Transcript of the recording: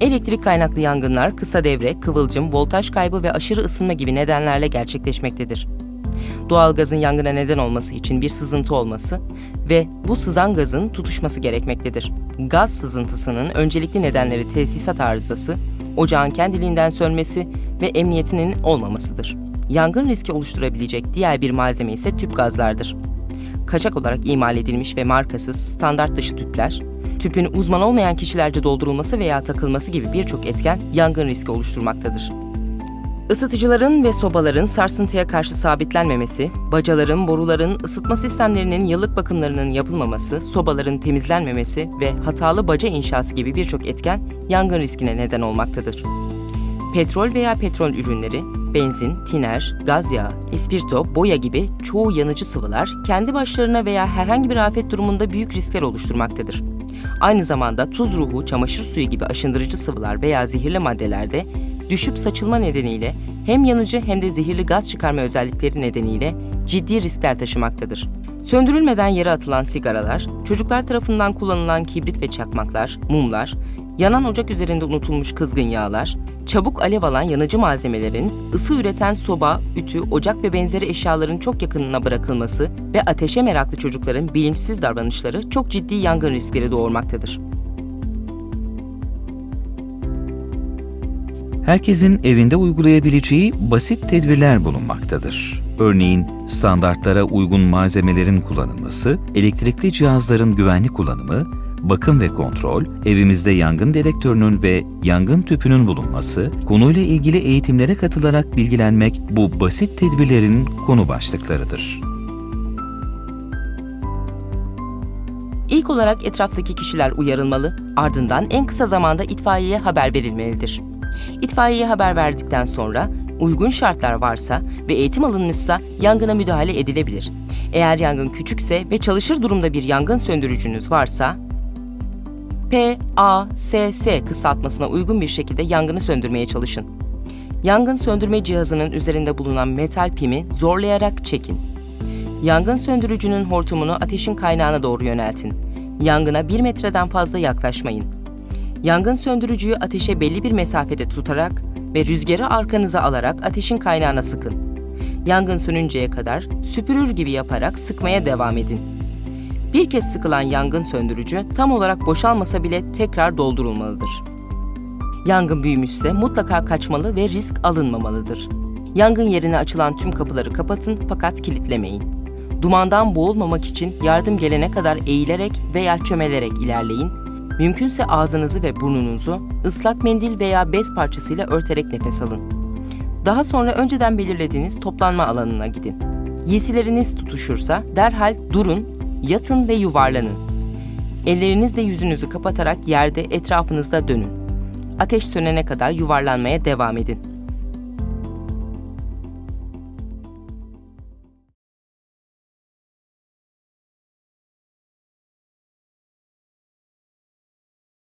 Elektrik kaynaklı yangınlar kısa devre, kıvılcım, voltaj kaybı ve aşırı ısınma gibi nedenlerle gerçekleşmektedir. Doğalgazın yangına neden olması için bir sızıntı olması ve bu sızan gazın tutuşması gerekmektedir. Gaz sızıntısının öncelikli nedenleri tesisat arızası, ocağın kendiliğinden sönmesi ve emniyetinin olmamasıdır. Yangın riski oluşturabilecek diğer bir malzeme ise tüp gazlardır. Kaçak olarak imal edilmiş ve markasız standart dışı tüpler, tüpün uzman olmayan kişilerce doldurulması veya takılması gibi birçok etken yangın riski oluşturmaktadır. Isıtıcıların ve sobaların sarsıntıya karşı sabitlenmemesi, bacaların, boruların, ısıtma sistemlerinin yıllık bakımlarının yapılmaması, sobaların temizlenmemesi ve hatalı baca inşası gibi birçok etken yangın riskine neden olmaktadır. Petrol veya petrol ürünleri, benzin, tiner, gaz yağı, ispirto, boya gibi çoğu yanıcı sıvılar kendi başlarına veya herhangi bir afet durumunda büyük riskler oluşturmaktadır. Aynı zamanda tuz ruhu, çamaşır suyu gibi aşındırıcı sıvılar veya zehirli maddelerde düşüp saçılma nedeniyle hem yanıcı hem de zehirli gaz çıkarma özellikleri nedeniyle ciddi riskler taşımaktadır. Söndürülmeden yere atılan sigaralar, çocuklar tarafından kullanılan kibrit ve çakmaklar, mumlar, yanan ocak üzerinde unutulmuş kızgın yağlar, çabuk alev alan yanıcı malzemelerin, ısı üreten soba, ütü, ocak ve benzeri eşyaların çok yakınına bırakılması ve ateşe meraklı çocukların bilinçsiz davranışları çok ciddi yangın riskleri doğurmaktadır. herkesin evinde uygulayabileceği basit tedbirler bulunmaktadır. Örneğin standartlara uygun malzemelerin kullanılması, elektrikli cihazların güvenli kullanımı, bakım ve kontrol, evimizde yangın dedektörünün ve yangın tüpünün bulunması, konuyla ilgili eğitimlere katılarak bilgilenmek bu basit tedbirlerin konu başlıklarıdır. İlk olarak etraftaki kişiler uyarılmalı, ardından en kısa zamanda itfaiyeye haber verilmelidir. İtfaiyeye haber verdikten sonra uygun şartlar varsa ve eğitim alınmışsa yangına müdahale edilebilir. Eğer yangın küçükse ve çalışır durumda bir yangın söndürücünüz varsa PASS kısaltmasına uygun bir şekilde yangını söndürmeye çalışın. Yangın söndürme cihazının üzerinde bulunan metal pimi zorlayarak çekin. Yangın söndürücünün hortumunu ateşin kaynağına doğru yöneltin. Yangına 1 metreden fazla yaklaşmayın. Yangın söndürücüyü ateşe belli bir mesafede tutarak ve rüzgarı arkanıza alarak ateşin kaynağına sıkın. Yangın sönünceye kadar süpürür gibi yaparak sıkmaya devam edin. Bir kez sıkılan yangın söndürücü tam olarak boşalmasa bile tekrar doldurulmalıdır. Yangın büyümüşse mutlaka kaçmalı ve risk alınmamalıdır. Yangın yerine açılan tüm kapıları kapatın fakat kilitlemeyin. Dumandan boğulmamak için yardım gelene kadar eğilerek veya çömelerek ilerleyin. Mümkünse ağzınızı ve burnunuzu ıslak mendil veya bez parçasıyla örterek nefes alın. Daha sonra önceden belirlediğiniz toplanma alanına gidin. Yesileriniz tutuşursa derhal durun, yatın ve yuvarlanın. Ellerinizle yüzünüzü kapatarak yerde etrafınızda dönün. Ateş sönene kadar yuvarlanmaya devam edin.